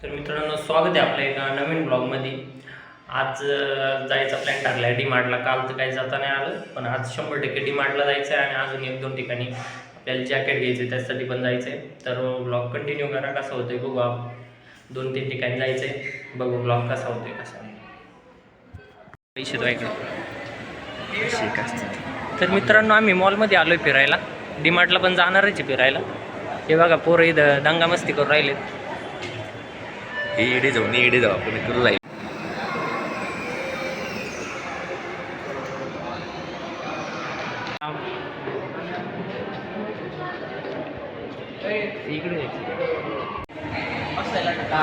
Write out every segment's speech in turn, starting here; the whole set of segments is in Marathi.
तर मित्रांनो स्वागत आहे आपल्या एका नवीन ब्लॉगमध्ये आज जायचा प्लॅन टाकला आहे डीमार्टला काल तर काही जाता नाही आलं पण आज शंभर टक्के डीमार्टला जायचं आहे आणि अजून एक दोन ठिकाणी आपल्याला जॅकेट घ्यायचं आहे त्यासाठी पण जायचं आहे तर ब्लॉग कंटिन्यू करा कसा होतोय बघू आप. दोन तीन ठिकाणी जायचं आहे बघू ब्लॉग कसा होतोय कसा पैसे तर मित्रांनो आम्ही मॉलमध्ये आलो आहे फिरायला डीमार्टला पण जाणारच आहे फिरायला. हे बघा पोरं इथं दंगामस्ती करून राहिलेत. हे इडे जाऊ नाही इडे जाऊ आपण करू जाईल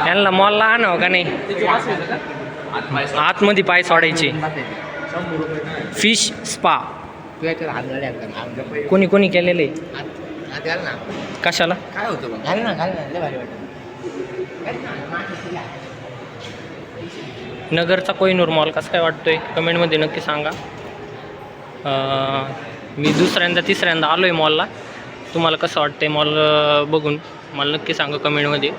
यांना मॉलला आणावं का नाही आतमध्ये पाय सोडायचे फिश स्पा कोणी कोणी केलेले कशाला काय होतं नगरचा कोहिनूर मॉल कसं काय वाटतोय? कमेंटमध्ये नक्की सांगा. मी दुसऱ्यांदा तिसऱ्यांदा आलो आहे मॉलला तुम्हाला कसं वाटतंय मॉल बघून? मला नक्की सांगा कमेंटमध्ये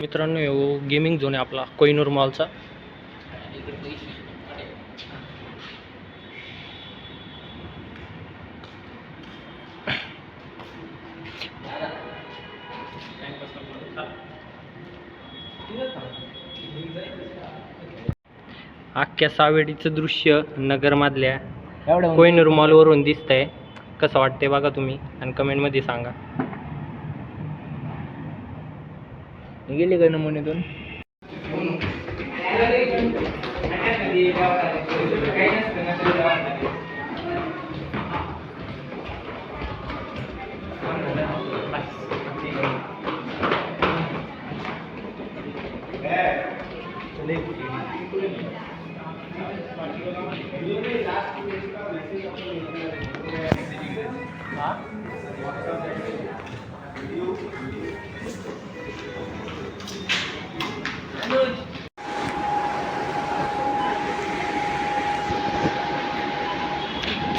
मित्रांनो गेमिंग झोन आहे आपला कोहिनूर मॉलचा अख्ख्या सावेडीचं दृश्य नगरमधल्या एवढं कोहिनूर मॉलवरून दिसतंय. कसं वाटतंय बघा तुम्ही आणि कमेंटमध्ये सांगा. गेले का नमुन्यातून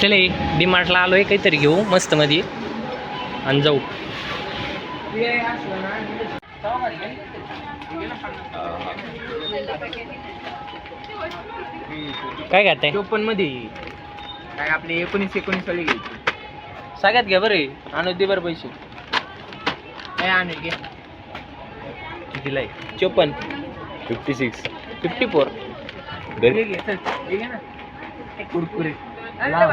चले डी मार्टला आलोय काहीतरी घेऊ मस्त मध्ये आणि जाऊ. काय घालताय चोपन्नमध्ये. काय आपले एकोणीस एकोणीस वाली घ्यायची. सगळ्यात घ्या बरे आणू दे बरं पैसे. काय आणू घे कितीला आहे? चोपन्न. Fifty six fifty four Kurkure लाव.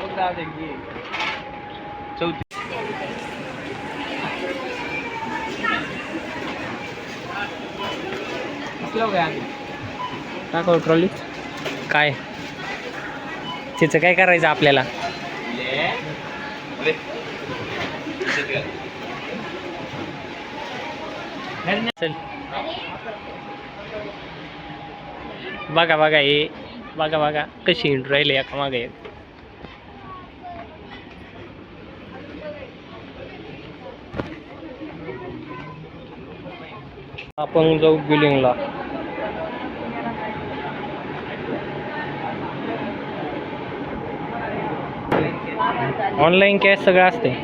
बघ जाऊ दे, घे. चौतीस कसलं काय आम्ही. टाकाव ट्रॉली काय? तिचं काय करायचं आपल्याला? चल. बघा बघा हे. बघा बघा. कशी हिंड राहिले एका मागे. आपण जाऊ बिलिंगला. ऑनलाईन कॅश सगळं असते.